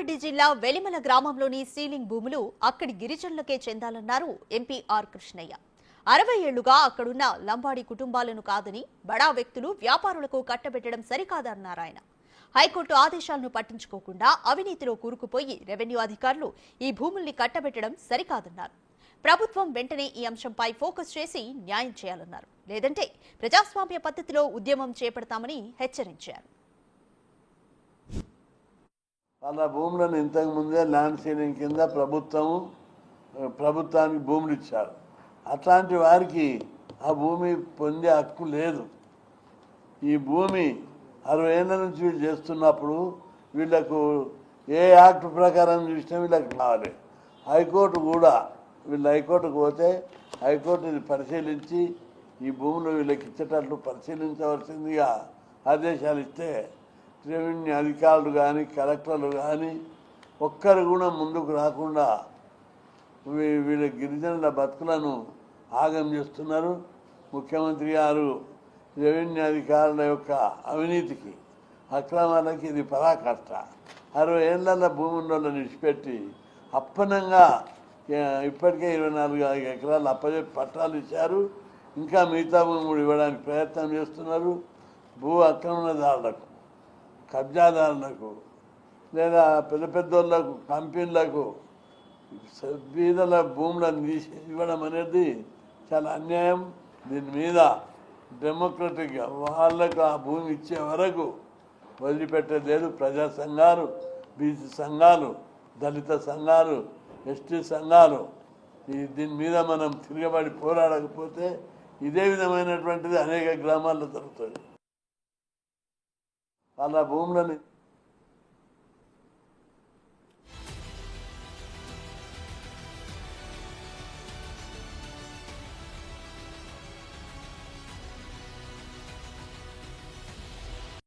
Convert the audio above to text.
రెడ్డి జిల్లా వెలిమల గ్రామంలోని సీలింగ్ భూములు అక్కడి గిరిజనులకే చెందాలన్నారు ఎంపీ ఆర్ కృష్ణయ్య. అరవై ఏళ్ళుగా అక్కడున్న లంబాడి కుటుంబాలను కాదని బడా వ్యక్తులు వ్యాపారులకు కట్టబెట్టడం సరికాదన్నారు ఆయన. హైకోర్టు ఆదేశాలను పట్టించుకోకుండా అవినీతిలో కూరుకుపోయి రెవెన్యూ అధికారులు ఈ భూముల్ని కట్టబెట్టడం సరికాదన్నారు. ప్రభుత్వం వెంటనే ఈ అంశంపై ఫోకస్ చేసి న్యాయం చేయాలన్నారు. లేదంటే ప్రజాస్వామ్య పద్ధతిలో ఉద్యమం చేపడతామని హెచ్చరించారు. అలా భూములను ఇంతకు ముందే ల్యాండ్ సీలింగ్ కింద ప్రభుత్వం ప్రభుత్వానికి భూములు ఇచ్చారు. అట్లాంటి వారికి ఆ భూమి పొందే హక్కు లేదు. ఈ భూమి అరవై ఏళ్ళ నుంచి వీళ్ళు చేస్తున్నప్పుడు వీళ్ళకు ఏ యాక్ట్ ప్రకారం చూసినా వీళ్ళకి కావాలి హైకోర్టు కూడా వీళ్ళు హైకోర్టుకు పోతే హైకోర్టు ఇది పరిశీలించి ఈ భూములు వీళ్ళకి ఇచ్చేటట్లు పరిశీలించవలసిందిగా ఆదేశాలు ఇస్తే రెవెన్యూ అధికారులు కానీ కలెక్టర్లు కానీ ఒక్కరు కూడా ముందుకు రాకుండా వీ- వీళ్ళ గిరిజనుల బతుకులను ఆగం చేస్తున్నారు. ముఖ్యమంత్రి గారు రెవెన్యూ అధికారుల యొక్క అవినీతికి అక్రమాలకి ఇది పరాకష్ట. అరవై ఏళ్ళ భూముల్లో విడిచిపెట్టి అప్పనంగా ఇప్పటికే ఇరవై నాలుగు ఎకరాలు అప్పచెప్పి పట్టాలు ఇచ్చారు. ఇంకా మిగతా భూములు ఇవ్వడానికి ప్రయత్నం చేస్తున్నారు. భూ అక్రమణదారులకు కబ్జాదారులకు లేదా పెద్ద పెద్దోళ్ళకు కంపెనీలకు బీదల భూములను తీసి ఇవ్వడం అనేది చాలా అన్యాయం. దీని మీద డెమోక్రటిక్గా వాళ్ళకు ఆ భూమి ఇచ్చే వరకు వదిలిపెట్టలేదు ప్రజా సంఘాలు బీసీ సంఘాలు దళిత సంఘాలు ఎస్టీ సంఘాలు. ఈ దీని మీద మనం తిరగబడి పోరాడకపోతే ఇదే విధమైనటువంటిది అనేక గ్రామాల్లో జరుగుతుంది. వాళ్ళ భూములని